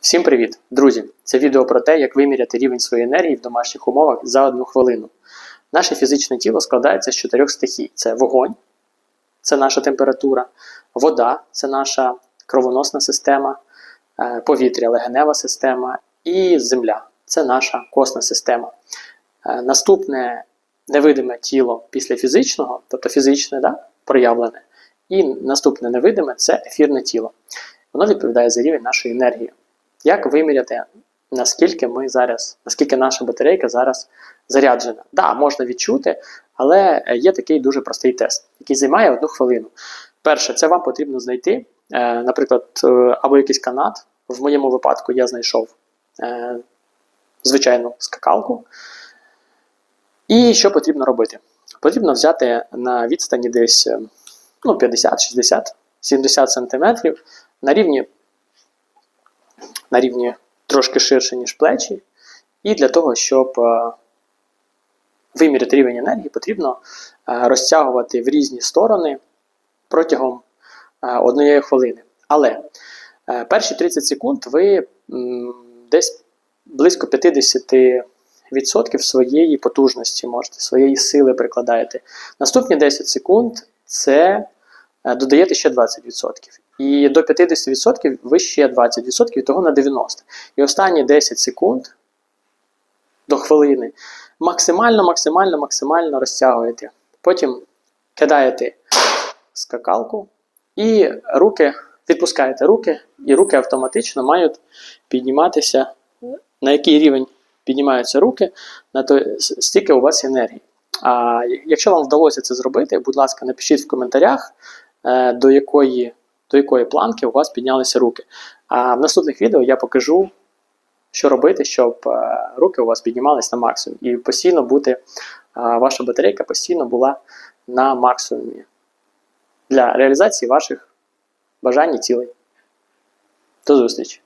Всім привіт, друзі! Це відео про те, як виміряти рівень своєї енергії в домашніх умовах за одну хвилину. Наше фізичне тіло складається з чотирьох стихій: це вогонь, це наша температура, вода це наша кровоносна система, е, повітря, легенева система і земля це наша косна система. Е, Наступне невидиме тіло після фізичного, тобто фізичне да, проявлене, і наступне невидиме це ефірне тіло. Воно відповідає за рівень нашої енергії. Як виміряти, наскільки ми зараз, наскільки наша батарейка зараз заряджена? Да, можна відчути, але є такий дуже простий тест, який займає одну хвилину. Перше, це вам потрібно знайти, е, наприклад, е, або якийсь канат. В моєму випадку я знайшов е, звичайну скакалку. І що потрібно робити? Потрібно взяти на відстані десь ну, 50, 60, 70 сантиметрів на рівні на рівні трошки ширше, ніж плечі. І для того, щоб е, виміряти рівень енергії, потрібно е, розтягувати в різні сторони протягом е, однієї хвилини. Але перші 30 секунд ви десь близько 50% своєї потужності можете, своєї сили прикладаєте. Наступні 10 секунд це додаєте ще 20%. І до 50% ви ще 20%, того на 90%. І останні 10 секунд до хвилини максимально, максимально, максимально розтягуєте. Потім кидаєте скакалку і руки, відпускаєте руки, і руки автоматично мають підніматися. На який рівень піднімаються руки, на то стільки у вас енергії. А якщо вам вдалося це зробити, будь ласка, напишіть в коментарях, е, до якої до якої планки у вас піднялися руки. А в наступних відео я покажу, що робити, щоб е, руки у вас піднімались на максимум. І постійно бути, е, ваша батарейка постійно була на максимумі для реалізації ваших бажань і цілей. До зустрічі!